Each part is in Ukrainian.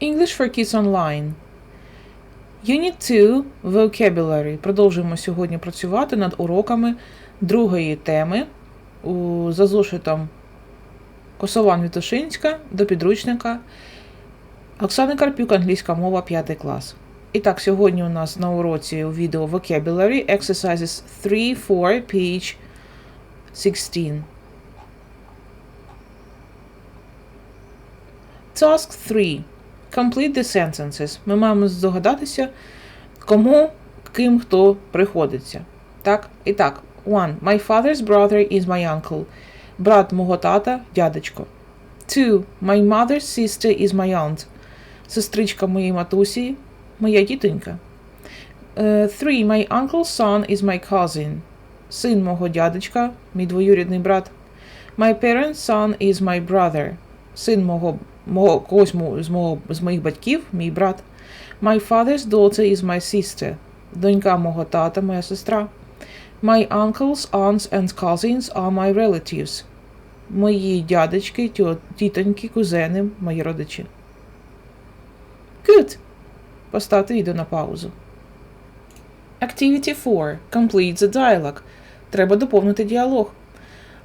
English for Kids Online. Unit 2 Vocabulary. Продовжуємо сьогодні працювати над уроками другої теми за зошитом Косован Вітушинська до підручника Оксани Карпюк, англійська мова, 5 клас. І так, сьогодні у нас на уроці у відео Vocabulary Exercises 3, 4, page 16. Task 3. Complete the sentences. Ми маємо здогадатися, кому, ким хто приходиться. Так? І так. One. My father's brother is my uncle. Брат мого тата, дядечко. Two. My mother's sister is my aunt. Сестричка моєї матусі, моя тітонька. Е, Three. My uncle's son is my cousin. Син мого дядечка, мій двоюрідний брат. My parents' son is my brother. Син мого, мого когось з, мого, з моїх батьків, мій брат. My father's daughter is my sister. Донька мого тата, моя сестра. My uncles, aunts and cousins are my relatives. Мої дядечки, тьо- тітоньки, кузени, мої родичі. Good. Поставте відео на паузу. Activity 4. Complete the dialogue. Треба доповнити діалог.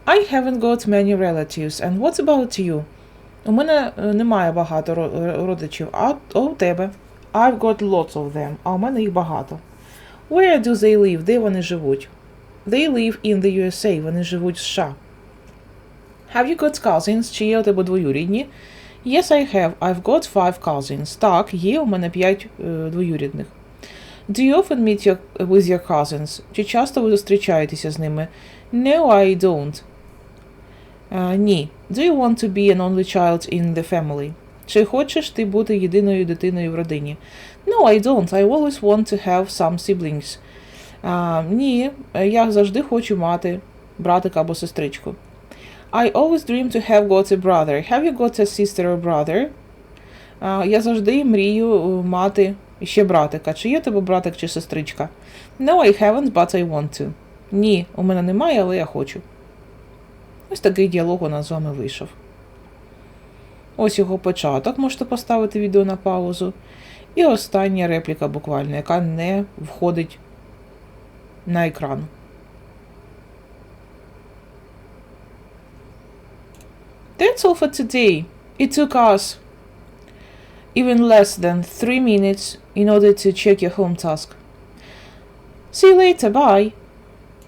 I haven't got many relatives. And what about you? У мене е, немає багато ро- родичів, а, а у тебе? I've got lots of them. А у мене їх багато. Where do they live? Де вони живуть? They live in the USA. Вони живуть в США. Have you got cousins? Чи є у тебе двоюрідні? Yes, I have. I've got five cousins. Так, є у мене п'ять е, двоюрідних. Do you often meet your, with your cousins? Чи часто ви зустрічаєтеся з ними? No, I don't. Е, ні. Do you want to be an only child in the family? Чи хочеш ти бути єдиною дитиною в родині? No, I don't. I always want to have some siblings. А, ні, е, я завжди хочу мати братика або сестричку. I always dream to have got a brother. Have you got a sister or brother? А, я завжди мрію е, мати ще братика. Чи є тебе братик чи сестричка? No, I haven't, but I want to. Ні, у мене немає, але я хочу. Ось такий діалог у нас з вами вийшов. Ось його початок. Можете поставити відео на паузу. І остання репліка буквально, яка не входить на екран. That's all for today. It took us even less than three minutes in order to check your home task. See you later. Bye.